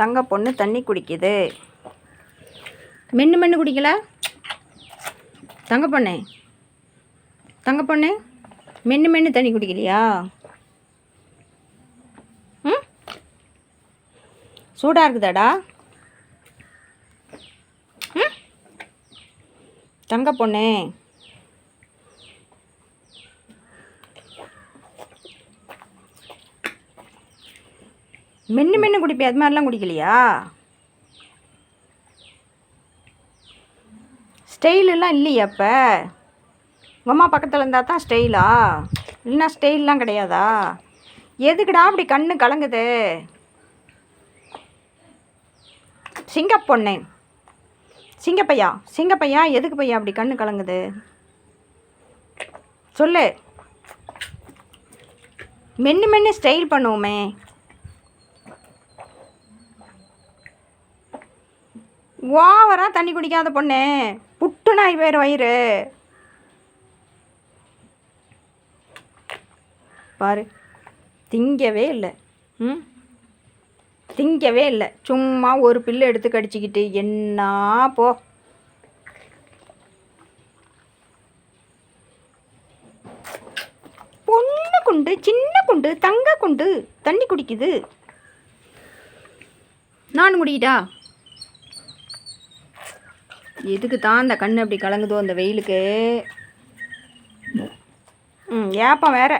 தங்க பொண்ணு தண்ணி குடிக்குது. மென்று மென்று குடிக்கல? தங்க பொண்ணு. தங்க பொண்ணு மென்று மென்று தண்ணி குடிக்கலையா? ம்? சூடாக இருக்குதாடா? ம்? தங்க பொண்ணு. மென்று மென்று குடிப்பே அது மாதிரிலாம் குடிக்கலையா? ஸ்டைலெலாம் இல்லையா அப்போ? உங்கள் அம்மா பக்கத்தில் இருந்தால் தான் ஸ்டைலா? இல்லைன்னா ஸ்டைல்லாம் கிடையாதா? எதுக்குடா அப்படி கண்ணு கலங்குது? சிங்கப்பொண்ணே சிங்கப்பையா சிங்கப்பையா எதுக்கு பையா அப்படி கண்ணு கலங்குது? சொல்லு. மென்று மென்று ஸ்டைல் பண்ணுவோமே. ஓவராக தண்ணி குடிக்காத பொண்ணு. புட்டு நாய் பேர் வயிறு. பாரு திங்கவே இல்லை. ம்? திங்கவே இல்லை. சும்மா ஒரு பில்லு எடுத்து கடிச்சிக்கிட்டு என்ன போ. பொண்ணு குண்டு சின்ன குண்டு தங்க குண்டு தண்ணி குடிக்குது. நான் குடிக்கிட்டா? எதுக்கு தான் அந்த கண்ணு அப்படி கலங்குதோ அந்த வெயிலுக்கு? ம் ஏப்பம் வேற.